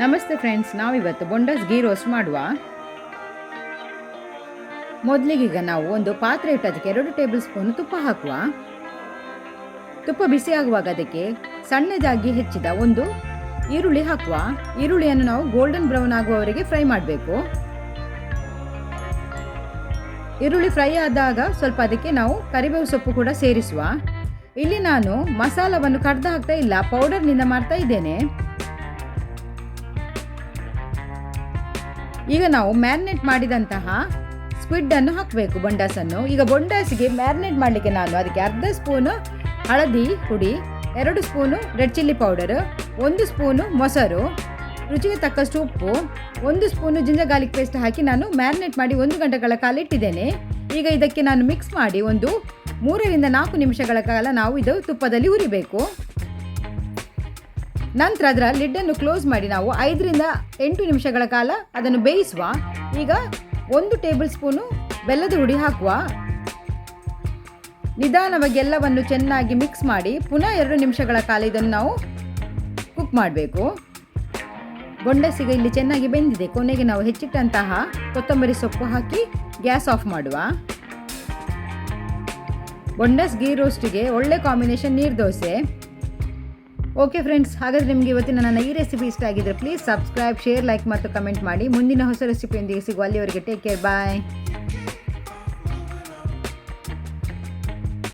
ನಮಸ್ತೆ ಫ್ರೆಂಡ್ಸ್ ನಾವಿವತ್ತು ಬೊಂಡಸ್ ಗೀ ರೋಸ್ಟ್ ಮಾಡುವ. ಮೊದಲಿಗೀಗ ನಾವು ಒಂದು ಪಾತ್ರೆ ಇಟ್ಟು ಅದಕ್ಕೆ ಎರಡು ಟೇಬಲ್ ಸ್ಪೂನ್ ತುಪ್ಪ ಹಾಕುವ. ತುಪ್ಪ ಬಿಸಿ ಆಗುವಾಗ ಅದಕ್ಕೆ ಸಣ್ಣದಾಗಿ ಹೆಚ್ಚಿದ ಒಂದು ಈರುಳ್ಳಿ ಹಾಕುವ. ಈರುಳ್ಳಿಯನ್ನು ನಾವು ಗೋಲ್ಡನ್ ಬ್ರೌನ್ ಆಗುವವರೆಗೆ ಫ್ರೈ ಮಾಡಬೇಕು. ಈರುಳ್ಳಿ ಫ್ರೈ ಆದಾಗ ಸ್ವಲ್ಪ ಅದಕ್ಕೆ ನಾವು ಕರಿಬೇವು ಸೊಪ್ಪು ಕೂಡ ಸೇರಿಸುವ. ಇಲ್ಲಿ ನಾನು ಮಸಾಲವನ್ನು ಕಡ್ದು ಹಾಕ್ತಾ ಇಲ್ಲ ಪೌಡರ್ನಿಂದ ಮಾಡ್ತಾ ಇದ್ದೇನೆ. ಈಗ ನಾವು ಮ್ಯಾರಿನೇಟ್ ಮಾಡಿದಂತಹ ಸ್ಕ್ವಿಡ್ ಅನ್ನು ಹಾಕಬೇಕು ಬೊಂಡಾಸನ್ನು ಈಗ ಬೊಂಡಾಸಿಗೆ ಮ್ಯಾರಿನೇಟ್ ಮಾಡಲಿಕ್ಕೆ ನಾನು ಅದಕ್ಕೆ ಅರ್ಧ ಸ್ಪೂನು ಹಳದಿ ಪುಡಿ, ಎರಡು ಸ್ಪೂನು ರೆಡ್ ಚಿಲ್ಲಿ ಪೌಡರ್, ಒಂದು ಸ್ಪೂನು ಮೊಸರು, ರುಚಿಗೆ ತಕ್ಕಷ್ಟು ಉಪ್ಪು, ಒಂದು ಸ್ಪೂನು ಜಿಂಜರ್ ಗಾರ್ಲಿಕ್ ಪೇಸ್ಟ್ ಹಾಕಿ ನಾನು ಮ್ಯಾರಿನೇಟ್ ಮಾಡಿ ಒಂದು ಗಂಟೆಗಳ ಕಾಲ ಇಟ್ಟಿದ್ದೇನೆ. ಈಗ ಇದಕ್ಕೆ ನಾನು ಮಿಕ್ಸ್ ಮಾಡಿ ಒಂದು ಮೂರರಿಂದ ನಾಲ್ಕು ನಿಮಿಷಗಳ ಕಾಲ ನಾವು ಇದು ತುಪ್ಪದಲ್ಲಿ ಹುರಿಬೇಕು. ನಂತರ ಅದರ ಲಿಡ್ಡನ್ನು ಕ್ಲೋಸ್ ಮಾಡಿ ನಾವು ಐದರಿಂದ ಎಂಟು ನಿಮಿಷಗಳ ಕಾಲ ಅದನ್ನು ಬೇಯಿಸುವ. ಈಗ ಒಂದು ಟೇಬಲ್ ಸ್ಪೂನು ಬೆಲ್ಲದ ಹುಡಿ ಹಾಕುವ. ನಿಧಾನವಾಗಿ ಎಲ್ಲವನ್ನು ಚೆನ್ನಾಗಿ ಮಿಕ್ಸ್ ಮಾಡಿ ಪುನಃ ಎರಡು ನಿಮಿಷಗಳ ಕಾಲ ಇದನ್ನು ನಾವು ಕುಕ್ ಮಾಡಬೇಕು. ಗೊಂಡಸಿಗೆ ಇಲ್ಲಿ ಚೆನ್ನಾಗಿ ಬೆಂದಿದೆ. ಕೊನೆಗೆ ನಾವು ಹೆಚ್ಚಿಟ್ಟಂತಹ ಕೊತ್ತಂಬರಿ ಸೊಪ್ಪು ಹಾಕಿ ಗ್ಯಾಸ್ ಆಫ್ ಮಾಡುವ. ಬೊಂಡಸ್ ಗೀ ರೋಸ್ಟಿಗೆ ಒಳ್ಳೆ ಕಾಂಬಿನೇಷನ್ ನೀರು ದೋಸೆ. ಓಕೆ ಫ್ರೆಂಡ್ಸ್ ಹಾಗಾದರೆ ನಿಮಗೆ ಇವತ್ತಿನ ನನ್ನ ಈ ರೆಸಿಪಿ ಇಷ್ಟ ಆಗಿದ್ರೆ ಪ್ಲೀಸ್ ಸಬ್ಸ್ಕ್ರೈಬ್ ಶೇರ್ ಲೈಕ್ ಮತ್ತು ಕಮೆಂಟ್ ಮಾಡಿ. ಮುಂದಿನ ಹೊಸ ರೆಸಿಪಿಯೊಂದಿಗೆ ಸಿಗುವ ಅಲ್ಲಿವರೆಗೆ ಟೇಕ್ ಕೇರ್ ಬಾಯ್